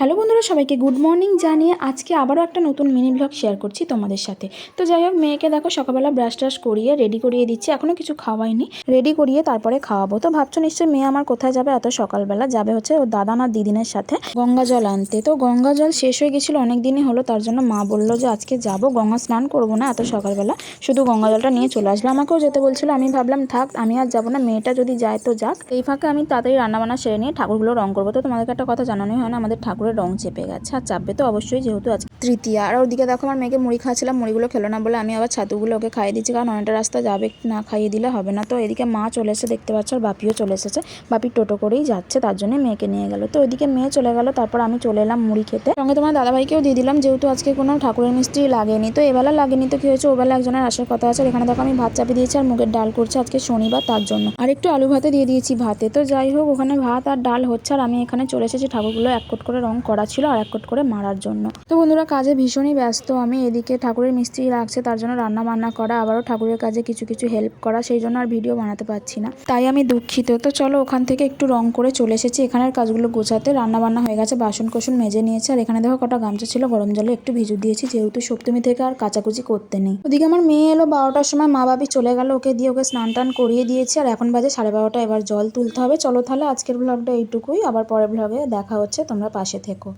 Hello বন্ধুরা, সবাইকে good morning জানিয়ে আজকে আবারও একটা নতুন মিনি ব্লগ শেয়ার করছি তোমাদের সাথে। তো যাই হোক, মেয়েকে দেখো সকালবেলা ব্রাশ ট্রাশ করিয়ে রেডি করিয়ে দিচ্ছি এখনও কিছু খাওয়াইনি। রেডি করিয়ে তারপরে খাওয়াবো। তো ভাবছ নিশ্চয়ই মেয়ে আমার কোথায় যাবে? এত সকালবেলা যাবে হচ্ছে ওর দাদা আর দিদিনের সাথে গঙ্গা জল আনতে। তো গঙ্গা জল শেষ হয়ে গেছিল অনেক দিনই হলো, তার জন্য মা বলল যে আজকে যাব, গঙ্গা স্নান করব না এত সকালবেলা। শুধু গঙ্গা জলটা নিয়ে চলে আসলো আমাকেও যেতে বলছিল, আমি ভাবলাম থাক, আমি আর যাব না, মেয়েটা যদি যায় তো যাক। এই ফাঁকে আমি তাড়াতাড়ি রান্নাবান্না সেরে নিয়ে ঠাকুরগুলো রং করব। তো তোমাদেরকে একটা কথা জানানোই হয় না, আমাদের ঠাকুরের রং চেপে গেছে। আর চাপবে তো অবশ্যই যেহেতু আজকে তৃতীয়া। আর ওদিকে দেখো আমার মেয়েকে মুড়ি খাওয়াচ্ছিলাম, মুড়িগুলো খেলো না বলে আমি আবার ছাতুগুলো ওকে খাইয়ে দিচ্ছি, কারণ অনেকটা রাস্তা যাবে, না খাইয়ে দিলে হবে না। তো এদিকে মা চলে এসে দেখতে পাচ্ছ আর বাপিও চলে এসেছে। বাপি টোটো করেই যাচ্ছে, তার জন্য মেয়েকে নিয়ে গেল। তো ওইদিকে মেয়ে চলে গেল, তারপর আমি চলে এলাম মুড়ি খেতে। সঙ্গে তোমার দাদাভাইকেও দিয়ে দিলাম, যেহেতু আজকে কোনো ঠাকুরের মিস্ত্রি লাগেনি। তো এবেলা লাগেনি তো কি হয়েছে, ওবেলা একজনের আসার কথা আছে। এখানে দেখো আমি ভাত চাপিয়ে দিয়েছি, আর মুগের ডাল করছে আজকে শনিবার, তার জন্য। আর একটু আলু ভাতে দিয়ে দিয়েছি ভাতে। তো যাই হোক, ওখানে ভাত আর ডাল হচ্ছে, আর আমি এখানে চলে এসেছি ঠাকুরগুলো এক কোট করে রং করা ছিল, আর এক কোট করে মারার জন্য। তো বন্ধুরা কাজে ভীষণই ব্যস্ত। আমি এদিকে ঠাকুরের মিস্ত্রি লাগছে, তার জন্য রান্না বান্না করা, আবারও ঠাকুরের কাজে কিছু কিছু হেল্প করা, সেই জন্য আর ভিডিও বানাতে পারছি না। তাই আমি দুঃখিত। তো চলো ওখান থেকে একটু রং করে চলে এসেছি। এখানের কাজগুলো গোছাতে রান্না বান্না হয়ে গেছে বাসন কোসন মেজে নিয়েছে, আর এখানে দেখো কটা গামছা ছিল, গরম জলে একটু ভিজু দিয়েছি, যেহেতু সপ্তমী থেকে আর কাচাকুচি করতে নেই। ওদিকে আমার মেয়ে এলো বারোটার সময়, মা বাবি চলে গেল, ওকে দিয়ে ওকে স্নান টান করিয়ে দিয়েছি, আর এখন বাজে সাড়ে বারোটা, এবার জল তুলতে হবে। চলো তাহলে আজকের ব্লগটা এইটুকুই, আবার পরের ব্লগে দেখা হচ্ছে, তোমরা পাশে থেকো।